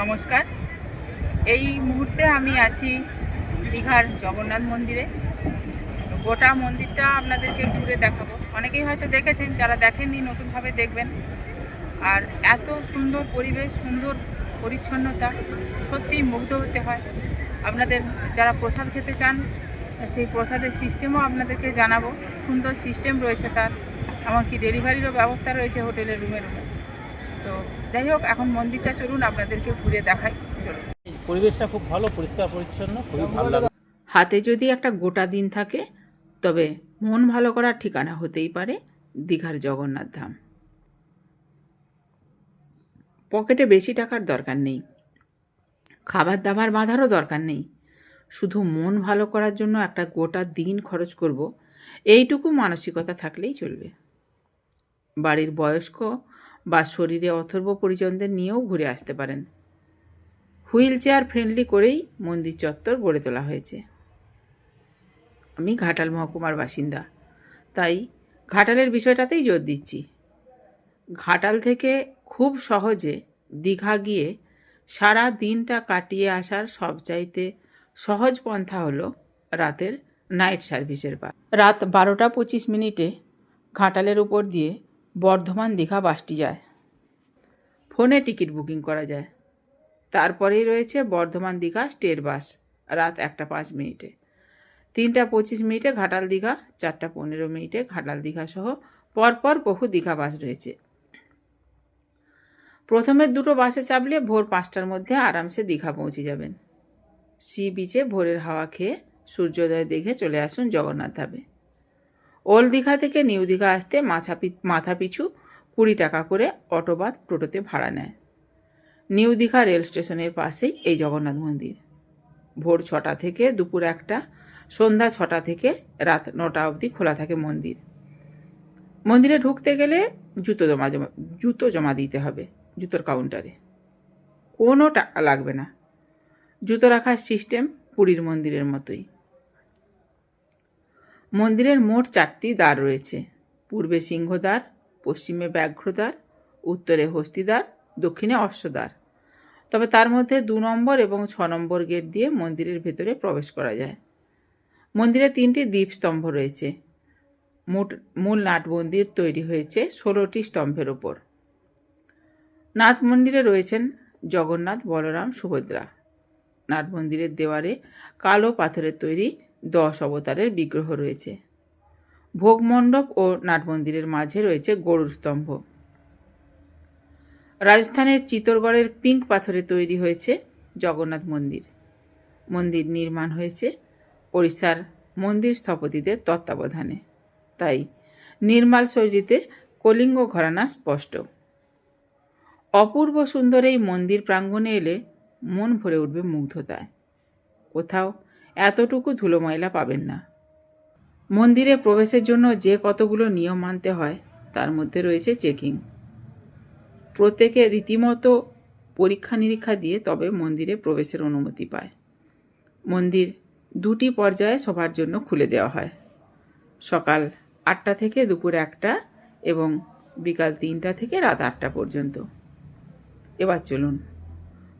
নমস্কার। এই মুহূর্তে আমি আছি দীঘার জগন্নাথ মন্দিরে। গোটা মন্দিরটা আপনাদেরকে ঘুরে দেখাবো। অনেকেই হয়তো দেখেছেন, যারা দেখেননি, নতুনভাবে দেখবেন। আর এত সুন্দর পরিবেশ, সুন্দর পরিচ্ছন্নতা, সত্যিই মুগ্ধ হতে হয়। আপনাদের যারা প্রসাদ খেতে চান, সেই প্রসাদের সিস্টেমও আপনাদেরকে জানাব। সুন্দর সিস্টেম রয়েছে তার। এমনকি ডেলিভারিরও ব্যবস্থা রয়েছে হোটেলের রুমে রুমে তো যাই হোক এখন মন্দিরটা চলুন আপনাদেরকে ঘুরে দেখাই। চলুন। পরিবেশটা খুব ভালো পরিষ্কার পরিচ্ছন্ন খুবই ভালো লাগে হাতে যদি একটা গোটা দিন থাকে তবে মন ভালো করার ঠিকানা হতেই পারে দীঘার জগন্নাথ ধাম। পকেটে বেশি টাকার দরকার নেই। খাবার দাবার বাঁধারও দরকার নেই। শুধু মন ভালো করার জন্য একটা গোটা দিন খরচ করব এইটুকু মানসিকতা থাকলেই চলবে। বাড়ির বয়স্ক বা শরীরে অথর্ব পরিজনদের নিয়েও ঘুরে আসতে পারেন। হুইল চেয়ার ফ্রেন্ডলি করেই মন্দির চত্বর গড়ে তোলা হয়েছে। আমি ঘাটাল মহকুমার বাসিন্দা। তাই ঘাটালের বিষয়টাতেই জোর দিচ্ছি। ঘাটাল থেকে খুব সহজে দীঘা গিয়ে সারা দিনটা কাটিয়ে আসার সবচাইতে সহজ পন্থা হলো রাতের নাইট সার্ভিসের পা। রাত বারোটা পঁচিশ মিনিটে ঘাটালের উপর দিয়ে বর্ধমান দীঘা বাসটি যায়। ফোনে টিকিট বুকিং করা যায়। তারপরেই রয়েছে বর্ধমান দীঘা স্টেট বাস, রাত একটা পাঁচ মিনিটে। তিনটা পঁচিশ মিনিটে ঘাটাল দীঘা, চারটা পনেরো মিনিটে ঘাটাল দীঘা সহ পরপর বহু দীঘা বাস রয়েছে। প্রথমে দুটো বাসে চাপলে ভোর পাঁচটার মধ্যে আরামসে দীঘা পৌঁছে যাবেন। সি বিচে ভোরের হাওয়া খেয়ে সূর্যোদয় দেখে চলে আসুন জগন্নাথ ধামে। ওল্ড দীঘা থেকে নিউ দীঘা আসতে মাথা মাথা পিছু কুড়ি টাকা করে অটো বা টোটোতে ভাড়া নেয়। নিউ দীঘা রেল স্টেশনের পাশেই এই জগন্নাথ মন্দির। ভোর ছটা থেকে দুপুর একটা, সন্ধ্যা ছটা থেকে রাত নটা অবধি খোলা থাকে মন্দির। মন্দিরে ঢুকতে গেলে জুতো জমা জমা, জুতো জমা দিতে হবে জুতোর কাউন্টারে। কোনো টাকা লাগবে না। জুতো রাখার সিস্টেম পুরীর মন্দিরের মতোই। মন্দিরের মোট চারটি দ্বার রয়েছে। পূর্বে সিংহদ্বার, পশ্চিমে ব্যাঘ্রদ্বার, উত্তরে হস্তিদ্বার, দক্ষিণে অশ্বদ্বার। তবে তার মধ্যে দু নম্বর এবং ছ নম্বর গেট দিয়ে মন্দিরের ভেতরে প্রবেশ করা যায়। মন্দিরে তিনটি দ্বীপস্তম্ভ রয়েছে। মোট, মূল নাট মন্দির তৈরি হয়েছে ষোলোটি স্তম্ভের ওপর। নাথ মন্দিরে রয়েছেন জগন্নাথ, বলরাম, সুভদ্রা। নাট মন্দিরের দেওয়ারে কালো পাথরের তৈরি দশ অবতারের বিগ্রহ রয়েছে। ভোগমণ্ডপ ও নাটমন্দিরের মাঝে রয়েছে গরুর স্তম্ভ। রাজস্থানের চিতরগড়ের পিঙ্ক পাথরে তৈরি হয়েছে জগন্নাথ মন্দির। মন্দির নির্মাণ হয়েছে ওড়িশার মন্দির স্থপতিদের তত্ত্বাবধানে। তাই নির্মাল শৈলীতে কলিঙ্গ ঘরানা স্পষ্ট। অপূর্ব সুন্দর এই মন্দির প্রাঙ্গণে এলে মন ভরে উঠবে মুগ্ধতায়। কোথাও এতটুকু ধুলো ময়লা পাবেন না। মন্দিরে প্রবেশের জন্য যে কতগুলো নিয়ম মানতে হয়, তার মধ্যে রয়েছে চেকিং। প্রত্যেকে রীতিমতো পরীক্ষা নিরীক্ষা দিয়ে তবে মন্দিরে প্রবেশের অনুমতি পায়। মন্দির দুটি পর্যায়ে সবার জন্য খুলে দেওয়া হয়। সকাল আটটা থেকে দুপুর একটা এবং বিকাল তিনটা থেকে রাত আটটা পর্যন্ত। এবার চলুন।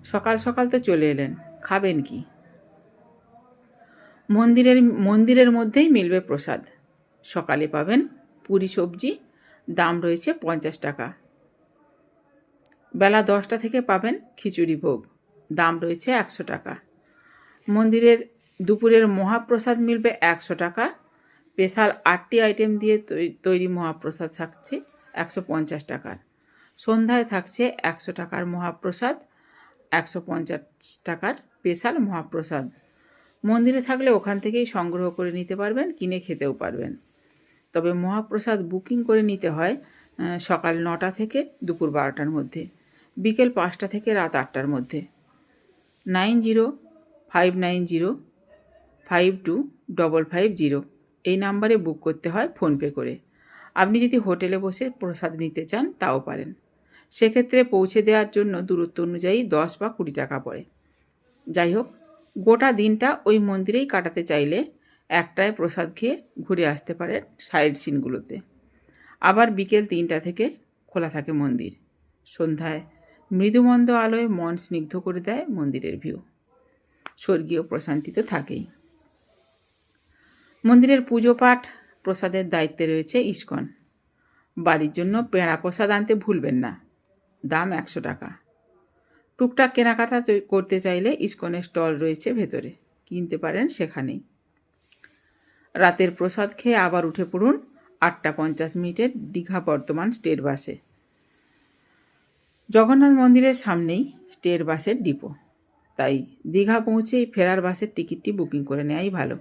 সকাল সকাল তো চলে এলেন। খাবেন কি? মন্দিরের মন্দিরের মধ্যেই মিলবে প্রসাদ। সকালে পাবেন পুরি সবজি, দাম রয়েছে পঞ্চাশ টাকা। বেলা দশটা থেকে পাবেন খিচুড়ি ভোগ, দাম রয়েছে একশো টাকা। মন্দিরের দুপুরের মহাপ্রসাদ মিলবে একশো টাকা। স্পেশাল আটটি আইটেম দিয়ে তৈরি মহাপ্রসাদ থাকছে একশো পঞ্চাশ টাকার। সন্ধ্যায় থাকছে একশো টাকার মহাপ্রসাদ, একশো পঞ্চাশ টাকার স্পেশাল মহাপ্রসাদ। মন্দিরে থাকলে ওখান থেকেই সংগ্রহ করে নিতে পারবেন, কিনে খেতেও পারবেন। তবে মহাপ্রসাদ বুকিং করে নিতে হয় সকাল নটা থেকে দুপুর বারোটার মধ্যে, বিকেল পাঁচটা থেকে রাত আটটার মধ্যে। Nine zero, five nine zero, five two, double five zero এই নাম্বারে বুক করতে হয় ফোনপে করে। আপনি যদি হোটেলে বসে প্রসাদ নিতে চান, তাও পারেন। সেক্ষেত্রে পৌঁছে দেওয়ার জন্য দূরত্ব অনুযায়ী দশ বা কুড়ি টাকা পড়ে। যাই হোক গোটা দিনটা ওই মন্দিরেই কাটাতে চাইলে একটায় প্রসাদ খেয়ে ঘুরে আসতে পারেন সাইড সিনগুলোতে। আবার বিকেল তিনটা থেকে খোলা থাকে মন্দির। সন্ধ্যায় মৃদুমন্দ আলোয় মন স্নিগ্ধ করে দেয় মন্দিরের ভিউ। স্বর্গীয় প্রশান্তি তো থাকেই। মন্দিরের পুজো পাঠ প্রসাদের দায়িত্বে রয়েছে ইস্কন। বাড়ির জন্য পেঁড়া প্রসাদ আনতে ভুলবেন না। দাম একশো টাকা। টুকটাক কেনাকাটা করতে চাইলে ইস্কনের স্টল রয়েছে ভেতরে। কিনতে পারেন সেখানেই। রাতের প্রসাদ খেয়ে আবার উঠে পড়ুন আটটা পঞ্চাশ মিনিটের দীঘা বর্তমান স্টেট বাসে। জগন্নাথ মন্দিরের সামনেই স্টেট বাসের ডিপো। তাই দীঘা পৌঁছেই ফেরার বাসের টিকিটটি বুকিং করে নেওয়াই ভালো।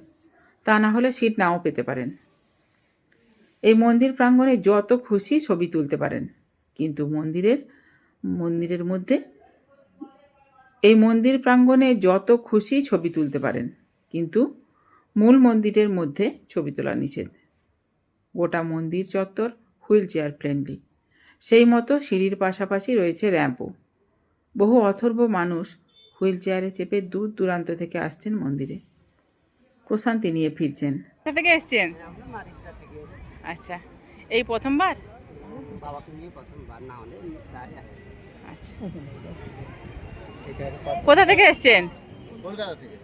তা না হলে সিট নাও পেতে পারেন। এই মন্দির প্রাঙ্গণে যত খুশি ছবি তুলতে পারেন। কিন্তু মন্দিরের মন্দিরের মধ্যে এই মন্দির প্রাঙ্গণে যত খুশি ছবি তুলতে পারেন কিন্তু মূল মন্দিরের মধ্যে ছবি তোলা নিষেধ। গোটা মন্দির চত্বর হুইল চেয়ার ফ্রেন্ডলি। সেই মতো সিঁড়ির পাশাপাশি রয়েছে র্যাম্পও। বহু অথর্ব মানুষ হুইল চেয়ারে চেপে দূর দূরান্ত থেকে আসছেন মন্দিরে। প্রশান্তি নিয়ে ফিরছেন। থেকে এসছেন? আচ্ছা এই প্রথমবার? বাবাকে নিয়ে প্রথমবার না হলে আচ্ছা। কোথা থেকে এসছেন? কলকাতা থেকে।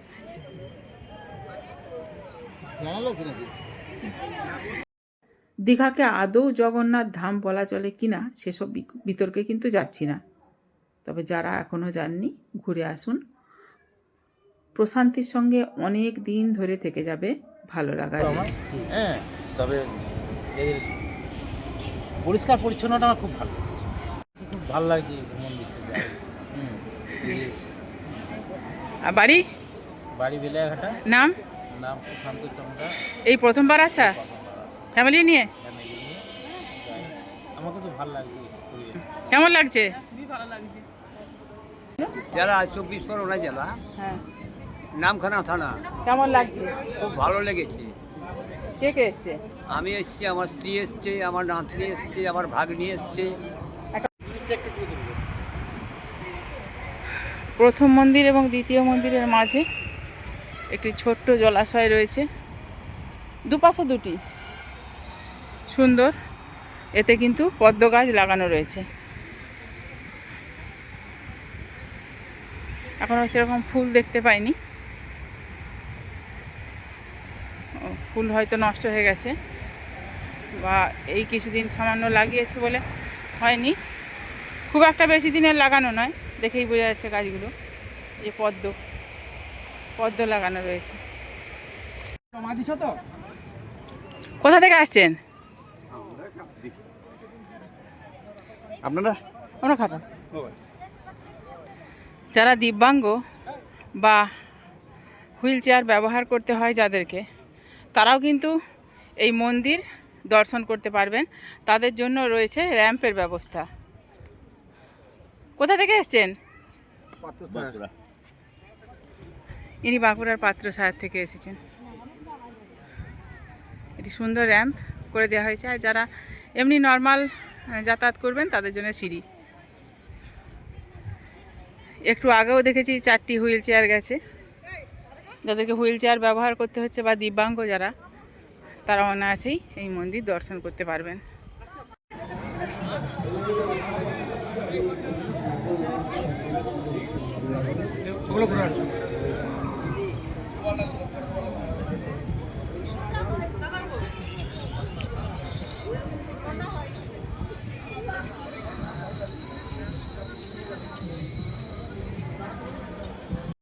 দীঘাকে আদৌ জগন্নাথ ধাম বলা চলে কিনা সেসব বিতর্কে কিন্তু যাচ্ছি না। তবে যারা এখনও যাননি ঘুরে আসুন। প্রশান্তির সঙ্গে অনেক দিন ধরে থেকে যাবে ভালো লাগা হ্যাঁ তবে পরিষ্কার পরিচ্ছন্নতা আমার খুব ভালো লাগছে। খুব ভালো লাগছে এই মন্দিরটা যাই। হুম এই আর বাড়ি? বাড়ি বেলাঘাটা নাম? নাম সুশান্ত চন্দ্রা। এই প্রথমবার আসা? ফ্যামিলি নিয়ে। আমাকে তো ভালো লাগছে। কেমন লাগছে? যারা চব্বিশ পরগনা জেলা হ্যাঁ। নামখানা থানা কেমন লাগছে? খুব ভালো লেগেছে। কে কে এসছে? আমি এসছি আমার স্ত্রী এসছে আমার নাতনি এসছে আমার ভাগ্নি এসছে। প্রথম মন্দির এবং দ্বিতীয় মন্দিরের মাঝে একটি ছোট্ট জলাশয় রয়েছে। দুপাশে দুটি সুন্দর, এতে কিন্তু পদ্ম গাছ লাগানো রয়েছে। এখনও সেরকম ফুল দেখতে পাইনি। ফুল হয়তো নষ্ট হয়ে গেছে বা এই কিছুদিন সামান্য লাগিয়েছে বলে হয়নি। খুব একটা বেশি দিনের লাগানো নয়। দেখেই বোঝা যাচ্ছে গাছগুলো। যে পদ্ম পদ্ম লাগানো রয়েছে। কোথা থেকে আসছেন? আপনারা? আমরা যারা দিব্যাঙ্গ বা হুইল চেয়ার ব্যবহার করতে হয় যাদেরকে তারাও কিন্তু এই মন্দির দর্শন করতে পারবেন। তাদের জন্য রয়েছে র্যাম্পের ব্যবস্থা। কোথা থেকে এসছেন? ইনি বাঁকুড়ার পাত্র সাহেব থেকে এসেছেন। এটি সুন্দর র্যাম্প করে দেওয়া হয়েছে। আর যারা এমনি নর্মাল যাতায়াত করবেন তাদের জন্য সিঁড়ি। একটু আগেও দেখেছি চারটি হুইল চেয়ার গেছে। যাদেরকে হুইল চেয়ার ব্যবহার করতে হচ্ছে বা দিব্যাঙ্গ যারা তারা অনায়াসেই এই মন্দির দর্শন করতে পারবেন। ওগুলো ঘুরে আসুন।